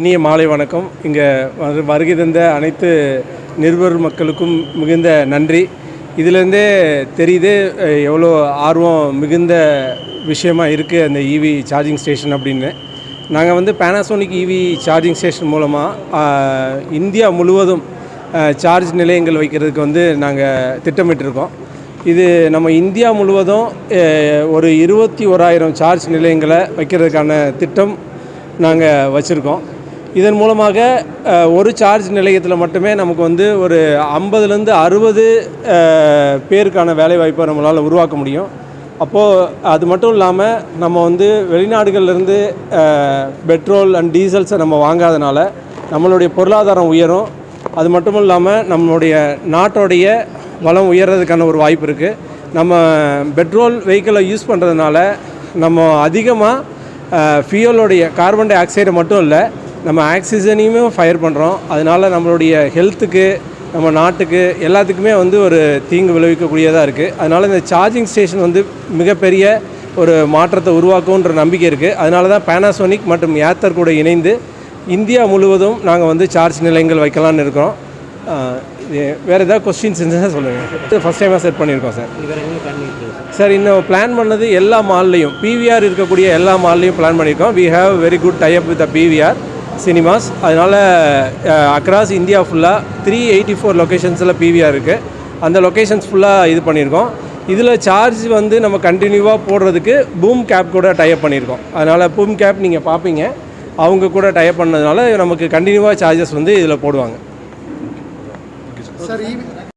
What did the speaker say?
இனிய மாலை வணக்கம். இங்கே வருகை தந்த அனைத்து நிருபர் மக்களுக்கும் மிகுந்த நன்றி. இதிலேருந்தே தெரியுது எவ்வளோ ஆர்வம் மிகுந்த விஷயமா இருக்குது அந்த இவி சார்ஜிங் ஸ்டேஷன் அப்படின்னு. நாங்கள் வந்து பேனாசோனிக் இவி சார்ஜிங் ஸ்டேஷன் மூலமாக இந்தியா முழுவதும் சார்ஜ் நிலையங்கள் வைக்கிறதுக்கு வந்து நாங்கள் திட்டமிட்டிருக்கோம். இது நம்ம இந்தியா முழுவதும் ஒரு இருபத்தி ஓராயிரம் சார்ஜ் நிலையங்களை வைக்கிறதுக்கான திட்டம் நாங்கள் வச்சுருக்கோம். இதன் மூலமாக ஒரு சார்ஜ் நிலையத்தில் மட்டுமே நமக்கு வந்து ஒரு ஐம்பதுலேருந்து அறுபது பேருக்கான வேலைவாய்ப்பை நம்மளால் உருவாக்க முடியும். அப்போது அது மட்டும் இல்லாமல் நம்ம வந்து வெளிநாடுகள்லேருந்து பெட்ரோல் அண்ட் டீசல்ஸை நம்ம வாங்காதனால நம்மளுடைய பொருளாதாரம் உயரும். அது மட்டும் இல்லாமல் நம்மளுடைய நாட்டோடைய வளம் உயர்றதுக்கான ஒரு வாய்ப்பு இருக்குது நம்ம பெட்ரோல் வெஹிக்கிளை யூஸ் பண்ணுறதுனால நம்ம அதிகமாக ஃபியூலோடைய கார்பன் டை ஆக்சைடு மட்டும் இல்லை நம்ம ஆக்சிஜனையுமே ஃபயர் பண்ணுறோம் அதனால் நம்மளுடைய ஹெல்த்துக்கு நம்ம நாட்டுக்கு எல்லாத்துக்குமே வந்து ஒரு தீங்கு விளைவிக்கக்கூடியதாக இருக்குது அதனால் இந்த சார்ஜிங் ஸ்டேஷன் வந்து மிகப்பெரிய ஒரு மாற்றத்தை உருவாக்கும்ன்ற நம்பிக்கை இருக்குது அதனால தான் பேனாசோனிக் மற்றும் ஏத்தர் கூட இணைந்து இந்தியா முழுவதும் நாங்கள் வந்து சார்ஜ் நிலையங்கள் ஆஹ் இது வேறு ஏதாவது கொஸ்டின்ஸ் இருந்துச்சுன்னா சொல்லுங்கள் ஃபஸ்ட் டைமாக செட் பண்ணியிருக்கோம் சார் சார் இன்னும் பிளான் பண்ணது எல்லா மால்லையும் பிவிஆர் இருக்கக்கூடிய எல்லா மால்லையும் பிளான் பண்ணியிருக்கோம். We have very good tie up with the PVR cinemas. அதனால் அக்ராஸ் இந்தியா ஃபுல்லாக த்ரீ எயிட்டி ஃபோர் லொக்கேஷன்ஸில் பிவிஆர் இருக்குது அந்த லொக்கேஷன்ஸ் ஃபுல்லாக இது பண்ணியிருக்கோம் இதில் சார்ஜ் வந்து நம்ம கண்டினியூவாக போடுறதுக்கு பூம் கேப் கூட டைப் பண்ணியிருக்கோம் அதனால் பூம் கேப் நீங்கள் பார்ப்பீங்க அவங்க கூட டைப் பண்ணதுனால நமக்கு கண்டினியூவாக சார்ஜஸ் வந்து இதில் போடுவாங்க. சார்